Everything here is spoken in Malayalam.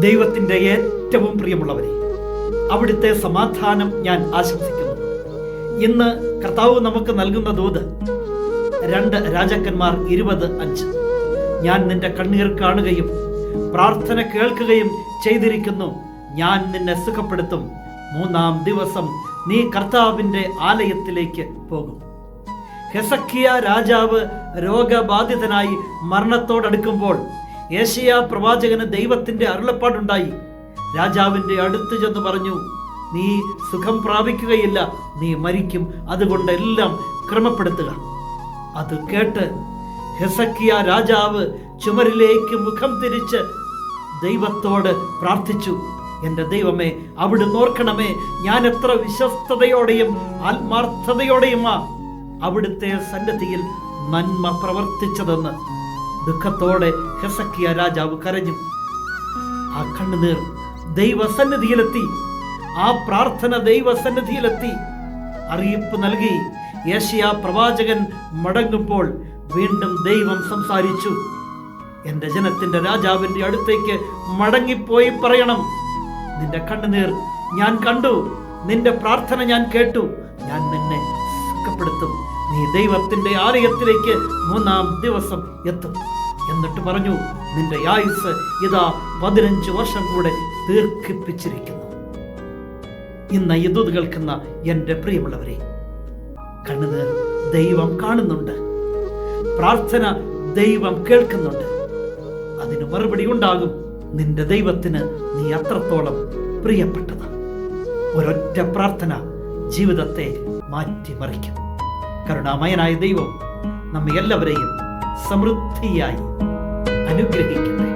ദൈവത്തിന്റെ ഏറ്റവും പ്രിയമുള്ളവരെ അവിടുത്തെ സമാധാനം ഞാൻ ആശംസിക്കുന്നു. ഇന്ന് കർത്താവ് നമുക്ക് നൽകുന്ന ദൂത് രണ്ട് രാജാക്കന്മാർ ഇരുപത് അഞ്ച്. ഞാൻ നിന്റെ കണ്ണീർ കാണുകയും പ്രാർത്ഥന കേൾക്കുകയും ചെയ്തിരിക്കുന്നു. ഞാൻ നിന്നെ സുഖപ്പെടുത്തും. മൂന്നാം ദിവസം നീ കർത്താവിന്റെ ആലയത്തിലേക്ക് പോകും. ഹെസക്കിയ രാജാവ് രോഗബാധിതനായി മരണത്തോടടുക്കുമ്പോൾ ഏഷ്യ പ്രവാചകന് ദൈവത്തിന്റെ അരുളപ്പാടുണ്ടായി. രാജാവിന്റെ അടുത്ത് ചെന്ന് പറഞ്ഞു നീ സുഖം പ്രാപിക്കുകയില്ല നീ മരിക്കും. അതുകൊണ്ട് എല്ലാം ക്രമപ്പെടുത്തുക. അത് കേട്ട് ഹെസക്കിയ രാജാവ് ചുമരിലേക്ക് മുഖം തിരിച്ച് ദൈവത്തോട് പ്രാർത്ഥിച്ചു എന്റെ ദൈവമേ അവിടുന്ന് ഓർക്കണമേ ഞാൻ എത്ര വിശ്വസ്തയോടെയും ആത്മാർത്ഥതയോടെയുമാ അവിടുത്തെ സന്നദ്ധിയിൽ നന്മ പ്രവർത്തിച്ചതെന്ന്. ദുഃഖത്തോടെ ഹെസക്കിയ രാജാവ് കരഞ്ഞു. ആ കണ്ണുനീർ ദൈവസന്നിധിയിലെത്തി. ആ പ്രാർത്ഥന ദൈവസന്നിധിയിലെത്തി. അറിയിപ്പ് നൽകി യേശയ പ്രവാചകൻ മടങ്ങുമ്പോൾ വീണ്ടും ദൈവം സംസാരിച്ചു. എന്റെ ജനത്തിന്റെ രാജാവിന്റെ അടുത്തേക്ക് മടങ്ങിപ്പോയി പറയണം. നിന്റെ കണ്ണുനീർ ഞാൻ കണ്ടു. നിന്റെ പ്രാർത്ഥന ഞാൻ കേട്ടു. ഞാൻ നിന്നെ സുഖപ്പെടുത്തും. നീ ദൈവത്തിന്റെ ആലയത്തിലേക്ക് മൂന്നാം ദിവസം എത്തും. എന്നിട്ട് പറഞ്ഞു നിന്റെ ആയുസ് ഇതാ പതിനഞ്ച് വർഷം കൂടെ ദീർഘിപ്പിച്ചിരിക്കുന്നു. ഇന്ന് ഇത് കേൾക്കുന്ന എന്റെ പ്രിയമുള്ളവരെ കണ്ണുനീർ ദൈവം കാണുന്നുണ്ട്. പ്രാർത്ഥന ദൈവം കേൾക്കുന്നുണ്ട്. അതിന് മറുപടി ഉണ്ടാകും നിന്റെ ദൈവത്തിന് നീ അത്രത്തോളം പ്രിയപ്പെട്ടത് ഒരൊറ്റ പ്രാർത്ഥന ജീവിതത്തെ മാറ്റിമറിക്കും. കരുണാമയനായ ദൈവം നമ്മെല്ലാവരെയും സമൃദ്ധിയായി അനുഗ്രഹിക്കട്ടെ.